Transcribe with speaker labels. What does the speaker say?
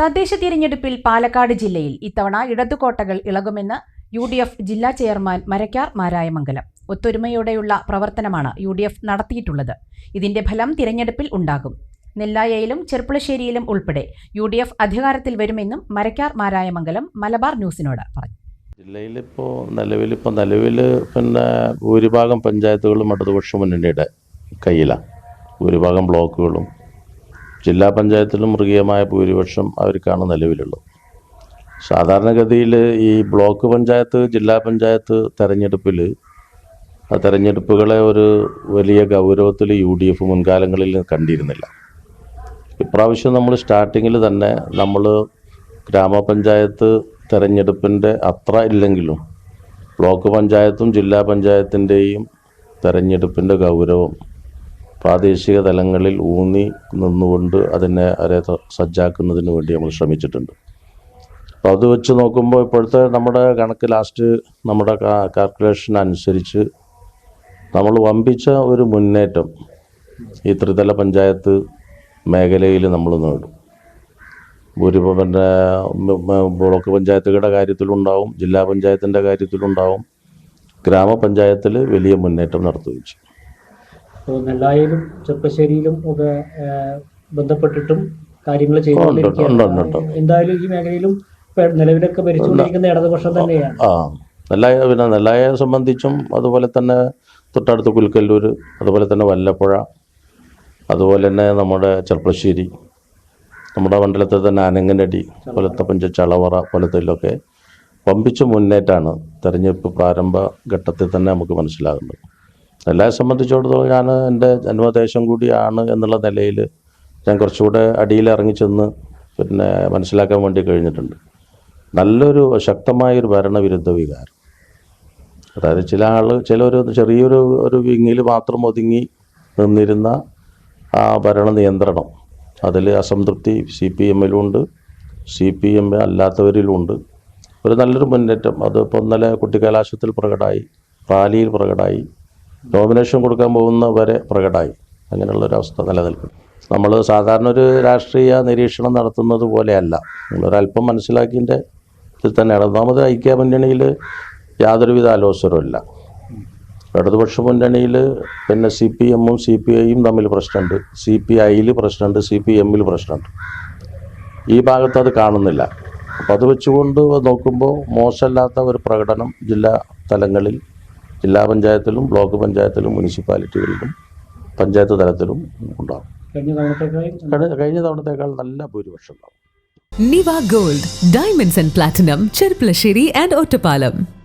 Speaker 1: തദ്ദേശ തിരഞ്ഞെടുപ്പിൽ പാലക്കാട് ജില്ലയിൽ ഇത്തവണ ഇടതുകോട്ടകൾ ഇളകുമെന്ന് യു ഡി എഫ് ജില്ലാ ചെയർമാൻ മരക്കാർ മാരായമംഗലം. ഒത്തൊരുമയോടെയുള്ള പ്രവർത്തനമാണ് യു ഡി എഫ് നടത്തിയിട്ടുള്ളത്. ഇതിന്റെ ഫലം തിരഞ്ഞെടുപ്പിൽ ഉണ്ടാകും. നെല്ലായയിലും ചെർപ്പുളശ്ശേരിയിലും ഉൾപ്പെടെ യു ഡി എഫ് അധികാരത്തിൽ വരുമെന്നും മരക്കാർ മാരായമംഗലം മലബാർ ന്യൂസിനോട് പറഞ്ഞു.
Speaker 2: ജില്ലയിലിപ്പോൾ നിലവിൽ ഇപ്പോൾ നിലവിൽ പിന്നെ ഭൂരിഭാഗം പഞ്ചായത്തുകളും ഇടതുപക്ഷ മുന്നണിയുടെ കയ്യിലാണ് ഭൂരിഭാഗം ബ്ലോക്കുകളും ജില്ലാ പഞ്ചായത്തിലും മൃഗീയമായ ഭൂരിപക്ഷം അവർക്കാണ് നിലവിലുള്ളത്. സാധാരണഗതിയിൽ ഈ ബ്ലോക്ക് പഞ്ചായത്ത് ജില്ലാ പഞ്ചായത്ത് തെരഞ്ഞെടുപ്പിൽ ആ തെരഞ്ഞെടുപ്പുകളെ ഒരു വലിയ ഗൗരവത്തിൽ യു ഡി എഫ് മുൻകാലങ്ങളിൽ കണ്ടിരുന്നില്ല. ഇപ്രാവശ്യം നമ്മൾ സ്റ്റാർട്ടിങ്ങിൽ തന്നെ നമ്മൾ ഗ്രാമപഞ്ചായത്ത് തെരഞ്ഞെടുപ്പിന്റെ അത്ര ഇല്ലെങ്കിലും ബ്ലോക്ക് പഞ്ചായത്തും ജില്ലാ പഞ്ചായത്തിന്റെയും തെരഞ്ഞെടുപ്പിന്റെ ഗൗരവം പ്രാദേശിക തലങ്ങളിൽ ഊന്നി നിന്നുകൊണ്ട് അതിനെ അവരെ ത- സജ്ജാക്കുന്നതിന് വേണ്ടി നമ്മൾ ശ്രമിച്ചിട്ടുണ്ട്. അപ്പോൾ അത് വെച്ച് നോക്കുമ്പോൾ ഇപ്പോഴത്തെ നമ്മുടെ കണക്ക് ലാസ്റ്റ് നമ്മുടെ കാൽക്കുലേഷൻ അനുസരിച്ച് നമ്മൾ വമ്പിച്ച ഒരു മുന്നേറ്റം ഈ ത്രിതല പഞ്ചായത്ത് മേഖലയിൽ നമ്മൾ നേടും. മ- ബ്ലോക്ക് പഞ്ചായത്തുകളുടെ കാര്യത്തിലുണ്ടാവും ജില്ലാ പഞ്ചായത്തിന്റെ കാര്യത്തിലുണ്ടാവും ഗ്രാമപഞ്ചായത്തിൽ വലിയ മുന്നേറ്റം നടത്തുകയും ചെയ്യും.
Speaker 3: നെല്ലായിലും ചെറുപ്പശ്ശേരിയിലും ഒക്കെ ബന്ധപ്പെട്ടിട്ടും കാര്യങ്ങൾ
Speaker 2: ചെയ്തിട്ടുണ്ട്
Speaker 3: ചെയ്തുകൊണ്ടിരിക്കുകയാണ് എന്തായാലും ഈ മേഖലയിലും നിലവിലൊക്കെ ഭരിച്ചുകൊണ്ടിരിക്കുന്ന ഇടതുപക്ഷം തന്നെയാണ്.
Speaker 2: ആ നെല്ലായ പിന്നെ നെല്ലായെ സംബന്ധിച്ചും അതുപോലെ തന്നെ തൊട്ടടുത്ത് കുൽക്കല്ലൂർ അതുപോലെ തന്നെ വല്ലപ്പുഴ അതുപോലെ തന്നെ നമ്മുടെ ചെർപ്പശ്ശേരി നമ്മുടെ മണ്ഡലത്തിൽ തന്നെ അനങ്ങനടി പോലത്തെ പഞ്ച ചളവറ പോലത്തിലൊക്കെ വമ്പിച്ച മുന്നേറ്റാണ് തെരഞ്ഞെടുപ്പ് പ്രാരംഭ ഘട്ടത്തിൽ തന്നെ നമുക്ക് മനസ്സിലാകുന്നത്. നെല്ലായെ സംബന്ധിച്ചിടത്തോളം ഞാൻ എന്റെ ജന്മദേശം കൂടിയാണ് എന്നുള്ള നിലയിൽ ഞാൻ കുറച്ചുകൂടെ അടിയിൽ ഇറങ്ങി ചെന്ന് പിന്നെ മനസ്സിലാക്കാൻ വേണ്ടി കഴിഞ്ഞിട്ടുണ്ട്. നല്ലൊരു ശക്തമായൊരു ഭരണവിരുദ്ധ വികാരം. അതായത് ചില ആൾ ചിലൊരു ചെറിയൊരു ഒരു വിങ്ങിൽ മാത്രം ഒതുങ്ങി നിന്നിരുന്ന ആ ഭരണ നിയന്ത്രണം. അതിൽ അസംതൃപ്തി സി പി എമ്മിലുണ്ട് സി പി എം അല്ലാത്തവരിലുണ്ട്. ഒരു നല്ലൊരു മുന്നേറ്റം. അതിപ്പോൾ ഇന്നലെ കുട്ടിക്കലാശത്തിൽ പ്രകടമായി റാലിയിൽ പ്രകടമായി. നോമിനേഷൻ കൊടുക്കാൻ പോകുന്നവരെ പ്രകടമായി. അങ്ങനെയുള്ളൊരവസ്ഥ നിലനിൽക്കും നമ്മൾ സാധാരണ ഒരു രാഷ്ട്രീയ നിരീക്ഷണം നടത്തുന്നത് പോലെയല്ല. നിങ്ങളൊരല്പം മനസ്സിലാക്കിന്റെ ഇതിൽ തന്നെയാണ് ഒന്നാമത് ഐക്യ മുന്നണിയിൽ യാതൊരുവിധ ആലോചനവുമില്ല ഇടതുപക്ഷ മുന്നണിയിൽ പിന്നെ സി പി എമ്മും സി പി ഐയും തമ്മിൽ പ്രശ്നമുണ്ട്. സി പി ഐയിൽ പ്രശ്നമുണ്ട് സി പി എമ്മിൽ പ്രശ്നമുണ്ട്. ഈ ഭാഗത്ത് അത് കാണുന്നില്ല. അപ്പോൾ അത് വെച്ചുകൊണ്ട് നോക്കുമ്പോൾ മോശമല്ലാത്ത ഒരു പ്രകടനം ജില്ലാ തലങ്ങളിൽ ജില്ലാ പഞ്ചായത്തിലും ബ്ലോക്ക് പഞ്ചായത്തിലും മുനിസിപ്പാലിറ്റികളിലും പഞ്ചായത്ത് തലത്തിലും ഉണ്ടാകും.
Speaker 3: കഴിഞ്ഞ
Speaker 2: തവണത്തേക്കാൾ നല്ല ഭൂരിപക്ഷം ഉണ്ടാകും.
Speaker 4: Niva Gold, Diamonds and Platinum, Cherpulassery and Ottapalam.